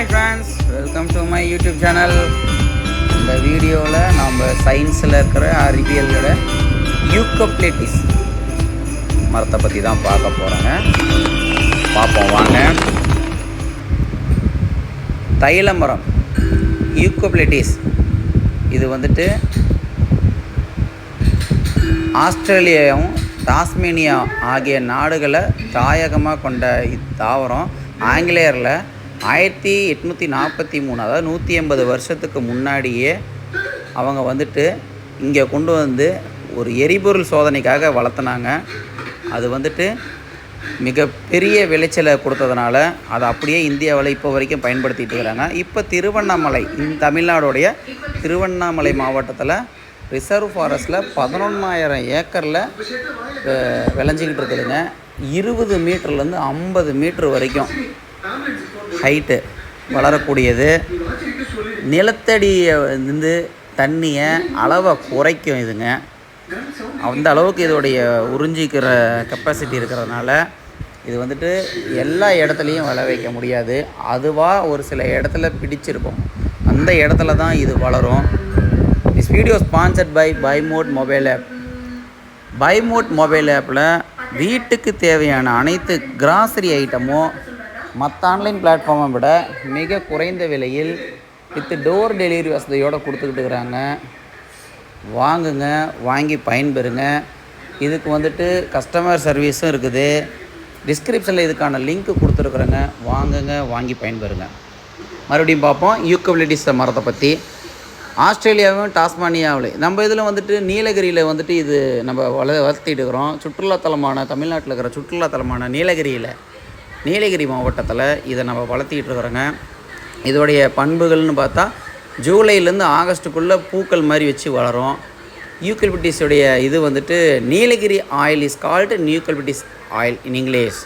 Hi friends welcome to my YouTube channel இந்த வீடியோவில் நம்ம சயின்ஸில் இருக்கிற அறிவியலோட யூக்கப்ளேட்டிஸ் மரத்தை பற்றி தான் பார்க்க போகிறோங்க பார்ப்போம் வாங்க. தைல மரம் யூக்கப்ளேட்டிஸ் இது வந்துட்டு ஆஸ்திரேலியாவும் டாஸ்மேனியா ஆகிய நாடுகளை தாயகமாக கொண்ட இத்தாவரம் ஆங்கிலேயரில் ஆயிரத்தி எட்நூற்றி நாற்பத்தி மூணு அதாவது நூற்றி எண்பது வருஷத்துக்கு முன்னாடியே அவங்க வந்துட்டு இங்கே கொண்டு வந்து ஒரு எரிபொருள் சோதனைக்காக வளர்த்துனாங்க. அது வந்துட்டு மிகப்பெரிய விளைச்சலை கொடுத்ததுனால அதை அப்படியே இந்தியாவில் இப்போ வரைக்கும் பயன்படுத்திட்டு இருக்கிறாங்க. இப்போ திருவண்ணாமலை இந்த தமிழ்நாடுடைய திருவண்ணாமலை மாவட்டத்தில் ரிசர்வ் ஃபாரஸ்ட்டில் பதினொன்றாயிரம் ஏக்கரில் விளைஞ்சிக்கிட்டு இருக்குதுங்க. இருபது மீட்டர்லேருந்து ஐம்பது மீட்ரு வரைக்கும். ஹைட்டு வளரக்கூடியது. நிலத்தடியை வந்து தண்ணியை அளவை குறைக்கும் இதுங்க. அந்த அளவுக்கு இதோடைய உறிஞ்சிக்கிற கெப்பாசிட்டி இருக்கிறதுனால இது வந்துட்டு எல்லா இடத்துலையும் வளர வைக்க முடியாது. அதுவாக ஒரு சில இடத்துல பிடிச்சிருக்கும். அந்த இடத்துல தான் இது வளரும். This video sponsored by Bymot mobile app Bymot mobile ஆப்பில் வீட்டுக்கு தேவையான அனைத்து கிராசரி ஐட்டமும் மற்ற ஆன்லைன் பிளாட்ஃபார்மை விட மிக குறைந்த விலையில் வித்து டோர் டெலிவரி வசதியோடு கொடுத்துக்கிட்டு இருக்கிறாங்க. வாங்குங்க வாங்கி பயன்பெறுங்க. இதுக்கு வந்துட்டு கஸ்டமர் சர்வீஸும் இருக்குது. டிஸ்கிரிப்ஷனில் இதுக்கான லிங்க் கொடுத்துருக்குறேங்க. வாங்குங்க வாங்கி பயன்பெறுங்க. மறுபடியும் பார்ப்போம். யூக்கபிலிட்டிஸ் மரத்தை பற்றி ஆஸ்திரேலியாவும் டாஸ்மானியாவிலே. நம்ம இதில் வந்துட்டு நீலகிரியில் வந்துட்டு இது நம்ம வள வளர்த்திட்டு இருக்கிறோம். சுற்றுலாத்தலமான தமிழ்நாட்டில் இருக்கிற சுற்றுலாத்தலமான நீலகிரியில். நீலகிரி மாவட்டத்தில் இதை நம்ம வளர்த்திக்கிட்டு இருக்கிறோங்க. இதோடைய பண்புகள்னு பார்த்தா ஜூலைலேருந்து ஆகஸ்ட்டுக்குள்ளே பூக்கள் மாதிரி வச்சு வளரும். நியூக்கல்பிட்டிஸுடைய இது வந்துட்டு Nilgiri oil is called eucalyptus oil in English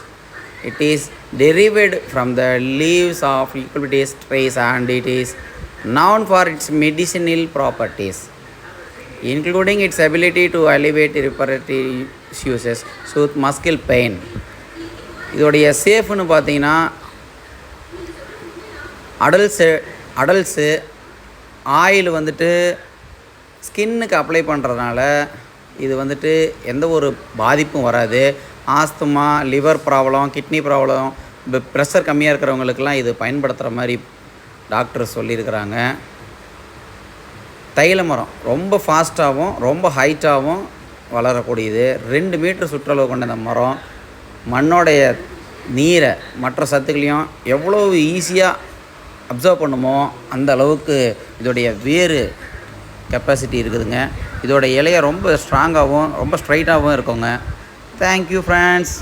it is derived from the leaves of eucalyptus trees and it is known for its medicinal properties including its ability to alleviate respiratory issues soothe muscle pain. இதோடைய சேஃப்னு பார்த்தீங்கன்னா அடல்ஸு அடல்ஸு oil வந்துட்டு ஸ்கின்னுக்கு apply பண்ணுறதுனால இது வந்துட்டு எந்த ஒரு பாதிப்பும் வராது. Asthma liver problem kidney problem pressure கம்மியாக இருக்கிறவங்களுக்கெல்லாம் இது பயன்படுத்துகிற மாதிரி டாக்டர் சொல்லியிருக்கிறாங்க. தைல மரம் ரொம்ப ஃபாஸ்ட்டாகவும் ரொம்ப ஹைட்டாகவும் வளரக்கூடியது. ரெண்டு மீட்டர் சுற்றளவு கொண்ட இந்த மரம். மண்ணோடைய நீரை மற்ற சத்துக்களையும் எவ்வளோ ஈஸியாக அப்சர்வ் பண்ணுமோ அந்த அளவுக்கு இதோடைய வேறு கெப்பாசிட்டி இருக்குதுங்க. இதோட இலையை ரொம்ப ஸ்ட்ராங்காகவும் ரொம்ப ஸ்ட்ரைட்டாகவும் இருக்குங்க. Thank you friends